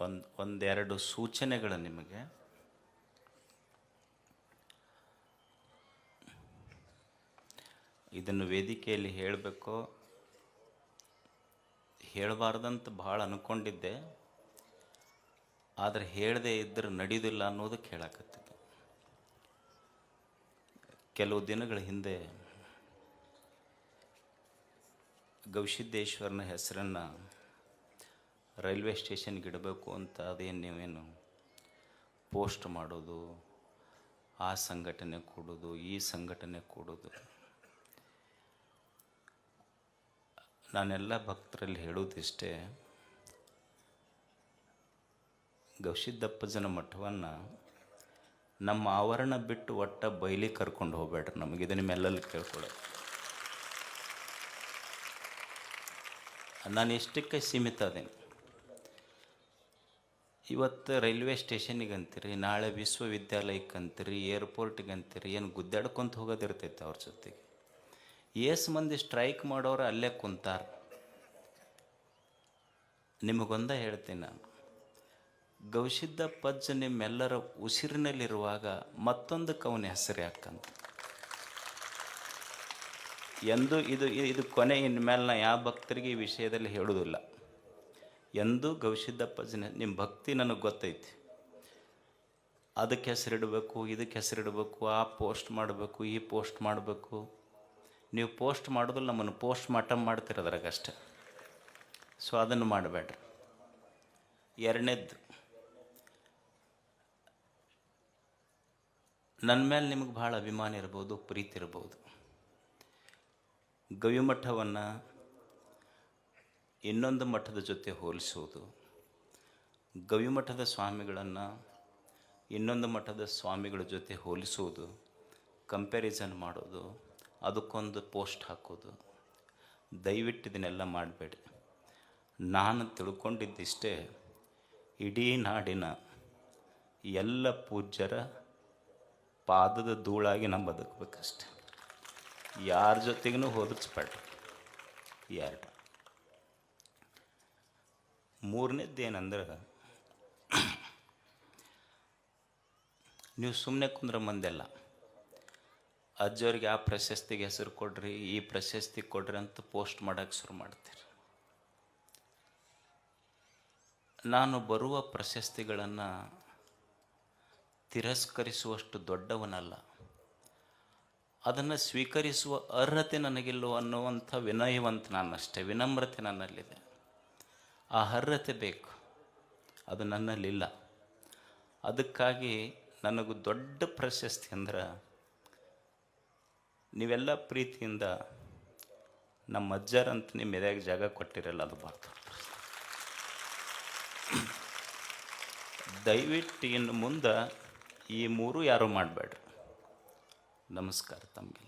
ಒಂದು, ಒಂದೆರಡು ಸೂಚನೆಗಳು ನಿಮಗೆ. ಇದನ್ನು ವೇದಿಕೆಯಲ್ಲಿ ಹೇಳಬೇಕು. ಹೇಳಬಾರ್ದಂತ ಭಾಳ ಅಂದ್ಕೊಂಡಿದ್ದೆ ಆದರೆ ಹೇಳದೇ ಇದ್ದರೆ ನಡೆಯುವುದಿಲ್ಲ ಅನ್ನೋದಕ್ಕೆ ಹೇಳಕತ್ತಿದ್ದೆ. ಕೆಲವು ದಿನಗಳ ಹಿಂದೆ ಗವಿಸಿದ್ದೇಶ್ವರನ ಹೆಸರನ್ನು ರೈಲ್ವೆ ಸ್ಟೇಷನ್ಗೆ ಇಡಬೇಕು ಅಂತ ಅದೇನು ನೀವೇನು ಪೋಸ್ಟ್ ಮಾಡೋದು, ಆ ಸಂಘಟನೆ ಕೊಡೋದು, ಈ ಸಂಘಟನೆ ಕೊಡೋದು? ನಾನೆಲ್ಲ ಭಕ್ತರಲ್ಲಿ ಹೇಳೋದಿಷ್ಟೇ ಗವಿಸಿದ್ದಪ್ಪಜನ ಮಠವನ್ನು ನಮ್ಮ ಆವರಣ ಬಿಟ್ಟು ಒಟ್ಟ ಬೈಲಿ ಕರ್ಕೊಂಡು ಹೋಗ್ಬೇಡ್ರಿ ನಮಗಿದು ನಿಮ್ಮೆಲ್ಲಲ್ಲಿ ಕೇಳ್ಕೊಳ್ಳೋದು. ನಾನು ಎಷ್ಟಕ್ಕೆ ಸೀಮಿತ ಅದೇನು? ಇವತ್ತು ರೈಲ್ವೆ ಸ್ಟೇಷನಿಗೆ ಅಂತೀರಿ ನಾಳೆ ವಿಶ್ವವಿದ್ಯಾಲಯಕ್ಕೆ ಅಂತೀರಿ ಏರ್ಪೋರ್ಟಿಗೆ ಅಂತೀರಿ ಏನು ಗುದ್ದಾಡ್ಕೊಂತ ಹೋಗೋದಿರ್ತೈತೆ ಅವ್ರ ಜೊತೆಗೆ. ಏಸು ಮಂದಿ ಸ್ಟ್ರೈಕ್ ಮಾಡೋರು ಅಲ್ಲೇ ಕುಂತಾರ. ನಿಮಗೊಂದ ಹೇಳ್ತೀನಿ ನಾನು. ಗೌಶಿದ್ದ ಪಜ್ಜ ನಿಮ್ಮೆಲ್ಲರ ಉಸಿರಿನಲ್ಲಿರುವಾಗ ಮತ್ತೊಂದಕ್ಕೆ ಅವನ ಹೆಸರು ಯಾಕಂತ. ಎಂದು ಇದು ಇದು ಕೊನೆ ಇನ್ಮೇಲೆ ನಾ ಯಾವ ಭಕ್ತರಿಗೆ ಈ ವಿಷಯದಲ್ಲಿ ಹೇಳೋದಿಲ್ಲ. ಎಂದೂ ಗವಿಸಿದ್ದಪ್ಪ ಜನ ನಿಮ್ಮ ಭಕ್ತಿ ನನಗೆ ಗೊತ್ತೈತಿ. ಅದಕ್ಕೆ ಹೆಸರಿಡಬೇಕು, ಇದಕ್ಕೆ ಹೆಸರಿಡಬೇಕು, ಆ ಪೋಸ್ಟ್ ಮಾಡಬೇಕು, ಈ ಪೋಸ್ಟ್ ಮಾಡಬೇಕು. ನೀವು ಪೋಸ್ಟ್ ಮಾಡಿದ್ರೆ ನಮ್ಮನ್ನು ಪೋಸ್ಟ್ ಮಾಟಮ್ ಮಾಡ್ತಿರೋದ್ರಾಗಷ್ಟೆ ಸೊ ಅದನ್ನು ಮಾಡಬೇಡ್ರಿ. ಎರಡನೇದ್ದು ನನ್ನ ಮೇಲೆ ನಿಮಗೆ ಭಾಳ ಅಭಿಮಾನ ಇರ್ಬೋದು, ಪ್ರೀತಿ ಇರ್ಬೋದು. ಗವಿಮಠವನ್ನು ಇನ್ನೊಂದು ಮಠದ ಜೊತೆ ಹೋಲಿಸುವುದು. ಗವಿಮಠದ ಸ್ವಾಮಿಗಳನ್ನು ಇನ್ನೊಂದು ಮಠದ ಸ್ವಾಮಿಗಳ ಜೊತೆ ಹೋಲಿಸುವುದು ಕಂಪ್ಯಾರಿಸನ್ ಮಾಡೋದು, ಅದಕ್ಕೊಂದು ಪೋಸ್ಟ್ ಹಾಕೋದು. ದಯವಿಟ್ಟು ಇದನ್ನೆಲ್ಲ ಮಾಡಬೇಡಿ. ನಾನು ತಿಳ್ಕೊಂಡಿದ್ದಿಷ್ಟೇ, ಇಡೀ ನಾಡಿನ ಎಲ್ಲ ಪೂಜ್ಯರ ಪಾದದ ಧೂಳಾಗಿ ನಾವು ಬದುಕಬೇಕಷ್ಟೆ. ಯಾರ ಜೊತೆಗೂ ಹೋದಿಸ್ಬೇಡ ಎರಡು ಮೂರನೇದ್ದು ಏನಂದ್ರೆ ನೀವು ಸುಮ್ಮನೆ ಕುಂದ್ರ ಮಂದೆಲ್ಲ, ಅಜ್ಜವ್ರಿಗೆ ಆ ಪ್ರಶಸ್ತಿಗೆ ಹೆಸರು ಕೊಡ್ರಿ, ಈ ಪ್ರಶಸ್ತಿ ಕೊಡ್ರಿ ಅಂತ ಪೋಸ್ಟ್ ಮಾಡೋಕ್ಕೆ ಶುರು ಮಾಡ್ತೀರಿ. ನಾನು ಬರುವ ಪ್ರಶಸ್ತಿಗಳನ್ನು ತಿರಸ್ಕರಿಸುವಷ್ಟು ದೊಡ್ಡವನಲ್ಲ. ಅದನ್ನು ಸ್ವೀಕರಿಸುವ ಅರ್ಹತೆ ನನಗಿಲ್ಲೋ ಅನ್ನುವಂಥ ವಿನಯವಂತ ನಾನಷ್ಟೇ, ವಿನಮ್ರತೆ ನನ್ನಲ್ಲಿದೆ. ಆ ಅರ್ಹತೆ ಬೇಕು. ಅದು ನನ್ನಲ್ಲಿಲ್ಲ. ಅದಕ್ಕಾಗಿ ನನಗೂ ದೊಡ್ಡ ಪ್ರಶಸ್ತಿ ಅಂದ್ರೆ ನೀವೆಲ್ಲ ಪ್ರೀತಿಯಿಂದ ನಮ್ಮ ಅಜ್ಜರಂತ ನಿಮ್ಮ ಎದೆಯಾಗ ಜಾಗ ಕೊಟ್ಟಿರಲ್ಲ, ಅದು ಬರ್ತ ದಯವಿಟ್ಟು ಇನ್ನು ಮುಂದೆ ಈ ಮೂರು ಯಾರೂ ಮಾಡಬೇಡ್ರಿ. ನಮಸ್ಕಾರ ತಮಗೆ.